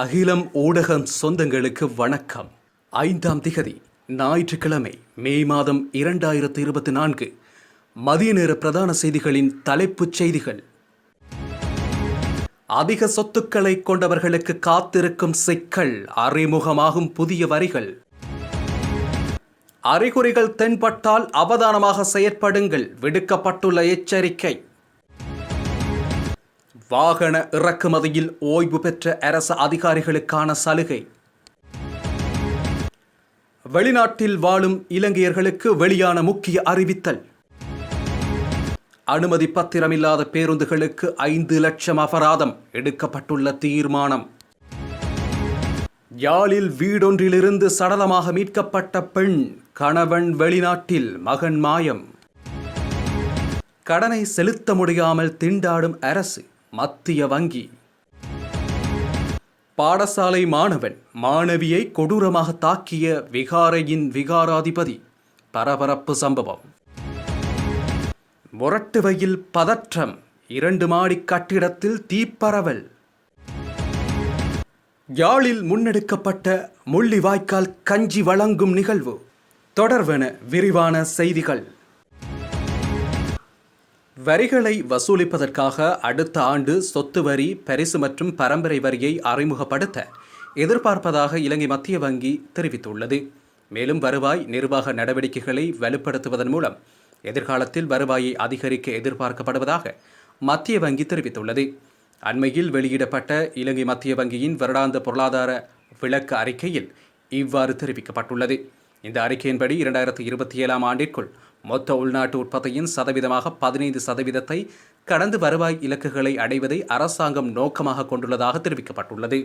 அகிலம் ஊடகம் சொந்தங்களுக்கு வணக்கம். ஐந்தாம் திகதி ஞாயிற்றுக்கிழமை மே மாதம் இரண்டாயிரத்து இருபத்தி நான்கு. மதிய நேர பிரதான செய்திகளின் தலைப்புச் செய்திகள். அதிக சொத்துக்களை கொண்டவர்களுக்கு காத்திருக்கும் சிக்கல் அறிமுகமாகும் புதிய வரிகள். அறிகுறிகள் தென்பட்டால் அவதானமாக செயற்படுங்கள் விடுக்கப்பட்டுள்ள எச்சரிக்கை. வாகன இறக்குமதியில் ஓய்வு பெற்ற அரசு அதிகாரிகளுக்கான சலுகை. வெளிநாட்டில் வாழும் இலங்கையர்களுக்கு வெளியான முக்கிய அறிவித்தல். அனுமதி பத்திரமில்லாத பேருந்துகளுக்கு ஐந்து லட்சம் அபராதம் எடுக்கப்பட்டுள்ள தீர்மானம். யாழில் வீடொன்றிலிருந்து சடலமாக மீட்கப்பட்ட பெண் கணவன் வெளிநாட்டில் மகன் மாயம். கடனை செலுத்த முடியாமல் திண்டாடும் அரசு. மத்திய வங்கி. பாடசாலை மாணவன் மாணவியை கொடூரமாக தாக்கிய விகாரையின் விகாராதிபதி. பரபரப்பு சம்பவம். முரட்டுவையில் பதற்றம் இரண்டு மாடி கட்டிடத்தில் தீப்பரவல். யாழில் முன்னெடுக்கப்பட்ட முள்ளிவாய்க்கால் கஞ்சி வழங்கும் நிகழ்வு. தொடர்வென விரிவான செய்திகள். வரிகளை வசூலிப்பதற்காக அடுத்த ஆண்டு சொத்து வரி பரிசு மற்றும் பரம்பரை வரியை அறிமுகப்படுத்த எதிர்பார்ப்பதாக இலங்கை மத்திய வங்கி தெரிவித்துள்ளது. மேலும் வருவாய் நிர்வாக நடவடிக்கைகளை வலுப்படுத்துவதன் மூலம் எதிர்காலத்தில் வருவாயை அதிகரிக்க எதிர்பார்க்கப்படுவதாக மத்திய வங்கி தெரிவித்துள்ளது. அண்மையில் வெளியிடப்பட்ட இலங்கை மத்திய வங்கியின் வருடாந்த பொருளாதார விளக்க அறிக்கையில் இவ்வாறு தெரிவிக்கப்பட்டுள்ளது. இந்த அறிக்கையின்படி இரண்டாயிரத்தி இருபத்தி ஏழாம் ஆண்டிற்குள் மொத்த உள்நாட்டு உற்பத்தியின் சதவீதமாக பதினைந்து சதவீதத்தை கடந்து வருவாய் இலக்குகளை அடைவதை அரசாங்கம் நோக்கமாக கொண்டுள்ளதாக தெரிவிக்கப்பட்டுள்ளது.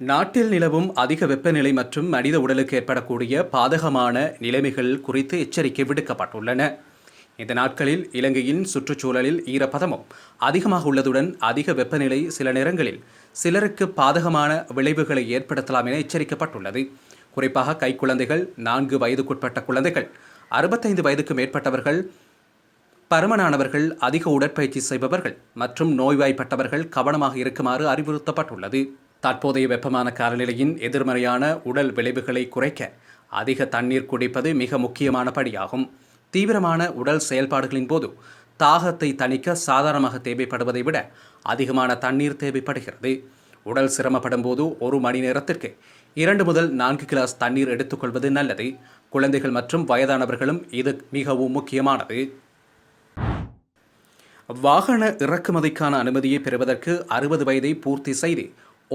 நாட்டில் நிலவும் அதிக வெப்பநிலை மற்றும் மனித உடலுக்கு ஏற்படக்கூடிய பாதகமான நிலைமைகள் குறித்து எச்சரிக்கை விடுக்கப்பட்டுள்ளன. இந்த நாட்களில் இலங்கையின் சுற்றுச்சூழலில் ஈரப்பதமும் அதிகமாக உள்ளதுடன் அதிக வெப்பநிலை சில நேரங்களில் சிலருக்கு பாதகமான விளைவுகளை ஏற்படுத்தலாம் என எச்சரிக்கப்பட்டுள்ளது. குறிப்பாக கைக்குழந்தைகள் நான்கு வயதுக்குட்பட்ட குழந்தைகள் அறுபத்தைந்து வயதுக்கு மேற்பட்டவர்கள் பருமனானவர்கள் அதிக உடற்பயிற்சி செய்பவர்கள் மற்றும் நோய்வாய்ப்பட்டவர்கள் கவனமாக இருக்குமாறு அறிவுறுத்தப்பட்டுள்ளது. தற்போதைய வெப்பமான காலநிலையின் எதிர்மறையான உடல் விளைவுகளை குறைக்க அதிக தண்ணீர் குடிப்பது மிக முக்கியமான படியாகும். தீவிரமான உடல் செயல்பாடுகளின் போது தாகத்தை தணிக்க சாதாரணமாக தேவைப்படுவதை விட அதிகமான தண்ணீர் தேவைப்படுகிறது. உடல் சிரமப்படும் போது ஒரு மணி நேரத்திற்கு இரண்டு முதல் நான்கு கிளாஸ் தண்ணீர் எடுத்துக்கொள்வது நல்லது. குழந்தைகள் மற்றும் வயதானவர்களும் இது மிகவும் முக்கியமானது. வாகன இறக்குமதிக்கான அனுமதியை பெறுவதற்கு அறுபது வயதை பூர்த்தி செய்து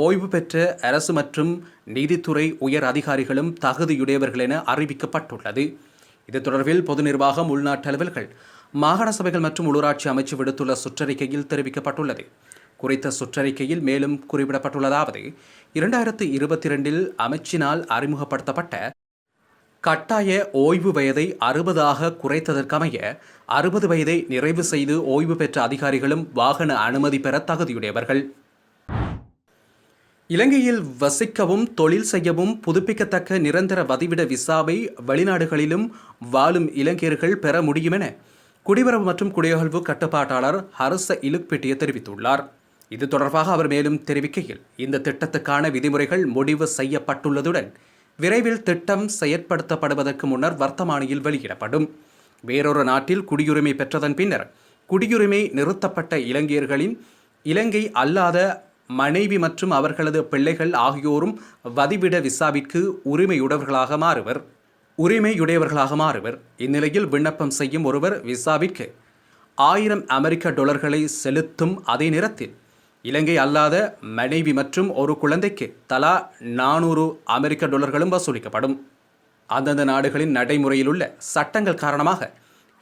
ஓய்வு பெற்ற அரசு மற்றும் நீதித்துறை உயர் அதிகாரிகளும் தகுதியுடையவர்கள் என அறிவிக்கப்பட்டுள்ளது. இது தொடர்பில் பொது நிர்வாகம் உள்நாட்டு அலுவல்கள் மாகாண சபைகள் மற்றும் உள்ளூராட்சி அமைச்சு விடுத்துள்ள சுற்றறிக்கையில் தெரிவிக்கப்பட்டுள்ளது. குறித்த சுற்றறிக்கையில் மேலும் குறிப்பிடப்பட்டுள்ளதாவது இரண்டாயிரத்து இருபத்தி இரண்டில் அமைச்சினால் அறிமுகப்படுத்தப்பட்ட கட்டாய ஓய்வு வயதை அறுபதாக குறைத்ததற்கமைய அறுபது வயதை நிறைவு செய்து ஓய்வு பெற்ற அதிகாரிகளும் வாகன அனுமதி பெற தகுதியுடையவர்கள். இலங்கையில் வசிக்கவும் தொழில் செய்யவும் புதுப்பிக்கத்தக்க நிரந்தர வதிவிட விசாவை வெளிநாடுகளிலும் வாழும் இலங்கையர்கள் பெற முடியும் என குடிவரவு மற்றும் குடியகழ்வு கட்டுப்பாட்டாளர் ஹரச இலுக்பெட்டிய தெரிவித்துள்ளார். இது தொடர்பாக அவர் மேலும் தெரிவிக்கையில் இந்த திட்டத்துக்கான விதிமுறைகள் முடிவு செய்யப்பட்டுள்ளதுடன் விரைவில் திட்டம் செயற்படுத்தப்படுவதற்கு முன்னர் வர்த்தமானியில் வெளியிடப்படும். வேறொரு நாட்டில் குடியுரிமை பெற்றதன் பின்னர் குடியுரிமை நிறுத்தப்பட்ட இலங்கையர்களின் இலங்கை அல்லாத மனைவி மற்றும் அவர்களது பிள்ளைகள் ஆகியோரும் வதிவிட விசாவிற்கு உரிமையுடையவர்களாக மாறுவர். உரிமையுடையவர்களாக மாறுவர். இந்நிலையில் விண்ணப்பம் செய்யும் ஒருவர் விசாவிற்கு ஆயிரம் அமெரிக்க டாலர்களை செலுத்தும் அதே நேரத்தில் இலங்கை அல்லாத மனைவி மற்றும் ஒரு குழந்தைக்கு தலா நானூறு அமெரிக்க டாலர்களும் வசூலிக்கப்படும். அந்தந்த நாடுகளின் நடைமுறையில் உள்ள சட்டங்கள் காரணமாக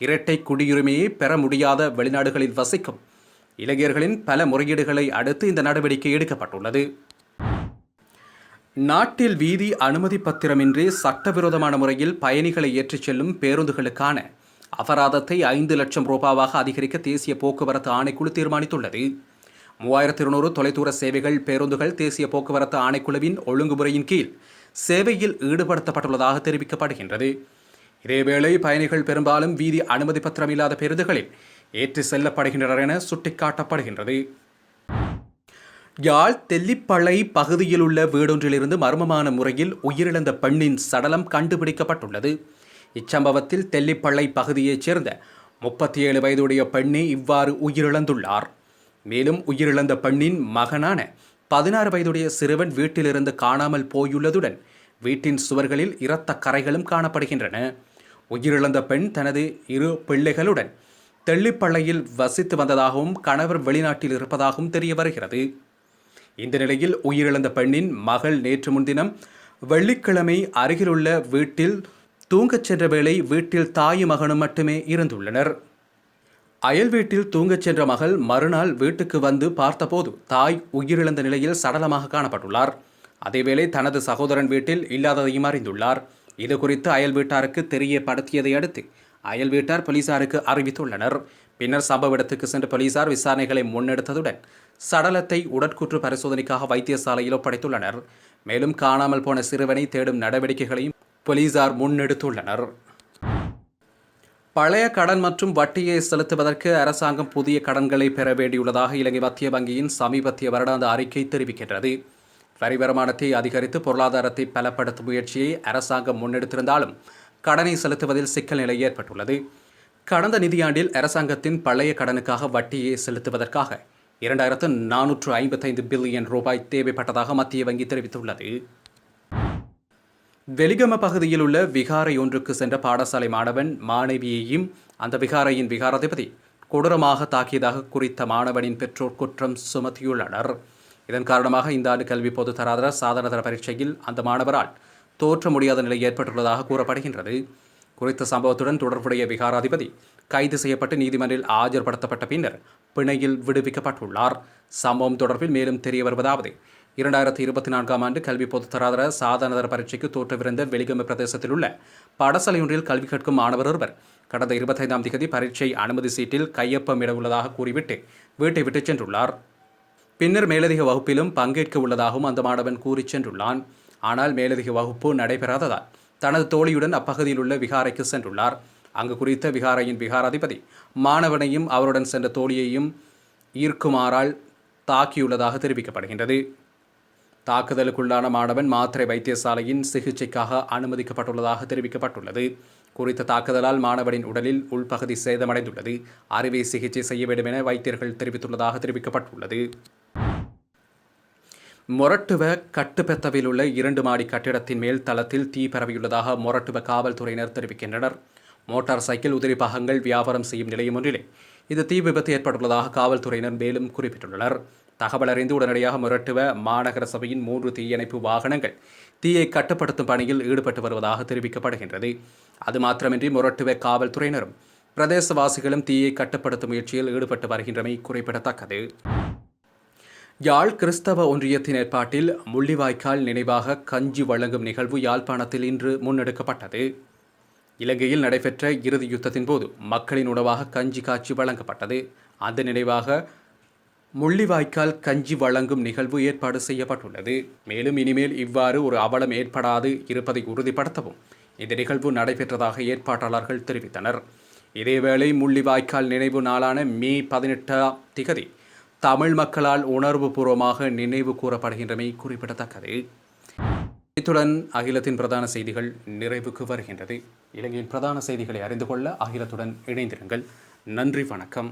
இரட்டை குடியுரிமையை பெற முடியாத வெளிநாடுகளில் வசிக்கும் இளைஞர்களின் பல முறையீடுகளை அடுத்து இந்த நடவடிக்கை எடுக்கப்பட்டுள்ளது. நாட்டில் வீதி அனுமதி பத்திரமின்றி சட்டவிரோதமான முறையில் பயணிகளை ஏற்றிச் செல்லும் பேருந்துகளுக்கான அபராதத்தை ஐந்து லட்சம் ரூபாவாக அதிகரிக்க தேசிய போக்குவரத்து ஆணைக்குழு தீர்மானித்துள்ளது. மூவாயிரத்தி இருநூறு தொலைதூர சேவைகள் பேருந்துகள் தேசிய போக்குவரத்து ஆணைக்குழுவின் ஒழுங்குமுறையின் கீழ் சேவையில் ஈடுபடுத்தப்பட்டுள்ளதாக தெரிவிக்கப்படுகின்றது. இதேவேளை பயணிகள் பெரும்பாலும் வீதி அனுமதி பத்திரம் இல்லாத பேருந்துகளில் ஏற்றி செல்லப்படுகின்றனர் என சுட்டிக்காட்டப்படுகின்றது. யாழ் தெல்லிப்பளை பகுதியில் உள்ள வீடொன்றிலிருந்து மர்மமான முறையில் உயிரிழந்த பெண்ணின் சடலம் கண்டுபிடிக்கப்பட்டுள்ளது. இச்சம்பவத்தில் தெல்லிப்பளை பகுதியைச் சேர்ந்த முப்பத்தி ஏழு வயதுடைய பெண்ணே இவ்வாறு உயிரிழந்துள்ளார். மேலும் உயிரிழந்த பெண்ணின் மகனான பதினாறு வயதுடைய சிறுவன் வீட்டிலிருந்து காணாமல் போயுள்ளதுடன் வீட்டின் சுவர்களில் இரத்த கரைகளும் காணப்படுகின்றன. உயிரிழந்த பெண் தனது இரு பிள்ளைகளுடன் தெள்ளிப்பள்ளையில் வசித்து வந்ததாகவும் கணவர் வெளிநாட்டில் இருப்பதாகவும் தெரிய வருகிறது. இந்த நிலையில் உயிரிழந்த பெண்ணின் மகள் நேற்று முன்தினம் வெள்ளிக்கிழமை அருகிலுள்ள வீட்டில் தூங்கச் சென்ற வேளை வீட்டில் தாயும் மகனும் மட்டுமே இருந்துள்ளனர். அயல் வீட்டில் தூங்கச் சென்ற மகள் மறுநாள் வீட்டுக்கு வந்து பார்த்தபோது தாய் உயிரிழந்த நிலையில் சடலமாக காணப்பட்டுள்ளார். அதேவேளை தனது சகோதரன் வீட்டில் இல்லாததையும் அறிந்துள்ளார். இது குறித்து அயல் வீட்டாருக்கு தெரியப்படுத்தியதை அடுத்து அயல் வீட்டார் போலீசாருக்கு அறிவித்துள்ளனர். பின்னர் சம்பவ இடத்துக்கு சென்ற போலீசார் விசாரணைகளை முன்னெடுத்ததுடன் சடலத்தை உடற்கூற்று பரிசோதனைக்காக வைத்தியசாலையில் ஒப்படைத்துள்ளனர். மேலும் காணாமல் போன சிறுவனை தேடும் நடவடிக்கைகளையும் போலீசார் முன்னெடுத்துள்ளனர். பழைய கடன் மற்றும் வட்டியை செலுத்துவதற்கு அரசாங்கம் புதிய கடன்களை பெற வேண்டியுள்ளதாக இலங்கை மத்திய வங்கியின் சமீபத்திய வருடாந்த அறிக்கை தெரிவிக்கின்றது. வரி வருமானத்தை அதிகரித்து பொருளாதாரத்தை பலப்படுத்தும் முயற்சியை அரசாங்கம் முன்னெடுத்திருந்தாலும் கடனை செலுத்துவதில் சிக்கல் நிலை ஏற்பட்டுள்ளது. கடந்த நிதியாண்டில் அரசாங்கத்தின் பழைய கடனுக்காக வட்டியை செலுத்துவதற்காக இரண்டாயிரத்து நானூற்று ஐம்பத்தைந்து பில்லியன் ரூபாய் தேவைப்பட்டதாக மத்திய வங்கி தெரிவித்துள்ளது. வெலிகம பகுதியில் உள்ள விகாரை ஒன்றுக்கு சென்ற பாடசாலை மாணவன் மாணவியையும் அந்த விகாரையின் விகாராதிபதி கொடூரமாக தாக்கியதாக குறித்த மாணவனின் பெற்றோர் குற்றம் சுமத்தியுள்ளனர். இதன் காரணமாக இந்த ஆண்டு கல்வி பொது தராதர சாதனதர பரீட்சையில் அந்த மாணவரால் தோற்ற முடியாத நிலை ஏற்பட்டுள்ளதாக கூறப்படுகின்றது. குறித்த சம்பவத்துடன் தொடர்புடைய விகாராதிபதி கைது செய்யப்பட்டு நீதிமன்றில் ஆஜர்படுத்தப்பட்ட பின்னர் பிணையில் விடுவிக்கப்பட்டுள்ளார். சம்பவம் தொடர்பில் மேலும் தெரிய வருவதாவது இரண்டாயிரத்தி இருபத்தி நான்காம் ஆண்டு கல்வி பொதுத்தராதர சாதனதர பரீட்சைக்கு தோற்றவிருந்த வெளிகம பிரதேசத்தில் உள்ள படசலையொன்றில் கல்வி கற்கும் மாணவர் ஒருவர். கடந்த இருபத்தைந்தாம் தேதி பரீட்சை அனுமதி சீட்டில் கையொப்பம் இடவுள்ளதாக கூறிவிட்டு வீட்டை விட்டுச் சென்றுள்ளார். பின்னர் மேலதிக வகுப்பிலும் பங்கேற்க உள்ளதாகவும் அந்த மாணவன் கூறிச் சென்றுள்ளான். ஆனால் மேலதிக வகுப்பு நடைபெறாததால் தனது தோழியுடன் அப்பகுதியில் உள்ள விகாரைக்கு சென்றுள்ளார். அங்கு குறித்த விகாரையின் விகாராதிபதி மாணவனையும் அவருடன் சென்ற தோழியையும் ஈர்க்குமாறால் தாக்கியுள்ளதாக தெரிவிக்கப்படுகின்றது. தாக்குதலுக்குள்ளான மாணவன் மாத்திரை வைத்தியசாலையின் சிகிச்சைக்காக அனுமதிக்கப்பட்டுள்ளதாக தெரிவிக்கப்பட்டுள்ளது. குறித்த தாக்குதலால் மாணவனின் உடலில் உள்பகுதி சேதமடைந்துள்ளது. அறுவை சிகிச்சை செய்ய வேண்டும் என வைத்தியர்கள் தெரிவித்துள்ளதாக தெரிவிக்கப்பட்டுள்ளது. மொரட்டுவ கட்டுப்பெத்தவில் உள்ள இரண்டு மாடி கட்டிடத்தின் மேல் தளத்தில் தீ பரவியுள்ளதாக மொரட்டுவ காவல்துறையினர் தெரிவிக்கின்றனர். மோட்டார் சைக்கிள் உதிரி பாகங்கள் வியாபாரம் செய்யும் நிலையம் ஒன்றிலே. இது தீ விபத்து ஏற்பட்டுள்ளதாக காவல்துறையினர் மேலும் குறிப்பிட்டுள்ளனர். தகவலறிந்து உடனடியாக மிரட்டுவ மாநகர சபையின் மூன்று தீயணைப்பு வாகனங்கள் தீயை கட்டுப்படுத்தும் பணியில் ஈடுபட்டு வருவதாக தெரிவிக்கப்படுகின்றது. அது மாத்திரமின்றி முரட்டுவ காவல்துறையினரும் பிரதேசவாசிகளும் தீயை கட்டுப்படுத்தும் முயற்சியில் ஈடுபட்டு வருகின்றமை குறிப்பிடத்தக்கது. யாழ் கிறிஸ்தவ ஒன்றியத்தின் ஏற்பாட்டில் முள்ளிவாய்க்கால் நினைவாக கஞ்சி வழங்கும் நிகழ்வு யாழ்ப்பாணத்தில் இன்று முன்னெடுக்கப்பட்டது. இலங்கையில் நடைபெற்ற இறுதி யுத்தத்தின் போது மக்களின் உணவாக கஞ்சி காட்சி வழங்கப்பட்டது. அந்த நினைவாக முள்ளிவாய்க்கால் கஞ்சி வழங்கும் நிகழ்வு ஏற்பாடு செய்யப்பட்டுள்ளது. மேலும் இனிமேல் இவ்வாறு ஒரு அவலம் ஏற்படாது இருப்பதை உறுதிப்படுத்தவும் இந்த நிகழ்வு நடைபெற்றதாக ஏற்பாட்டாளர்கள் தெரிவித்தனர். இதேவேளை முள்ளிவாய்க்கால் நினைவு நாளான மே பதினெட்டாம் திகதி தமிழ் மக்களால் உணர்வுபூர்வமாக நினைவு கூறப்படுகின்றமை குறிப்பிடத்தக்கது. இத்துடன் அகிலத்தின் பிரதான செய்திகள் நிறைவுக்கு வருகின்றது. இலங்கையின் பிரதான செய்திகளை அறிந்து கொள்ள அகிலத்துடன் இணைந்திருங்கள். நன்றி வணக்கம்.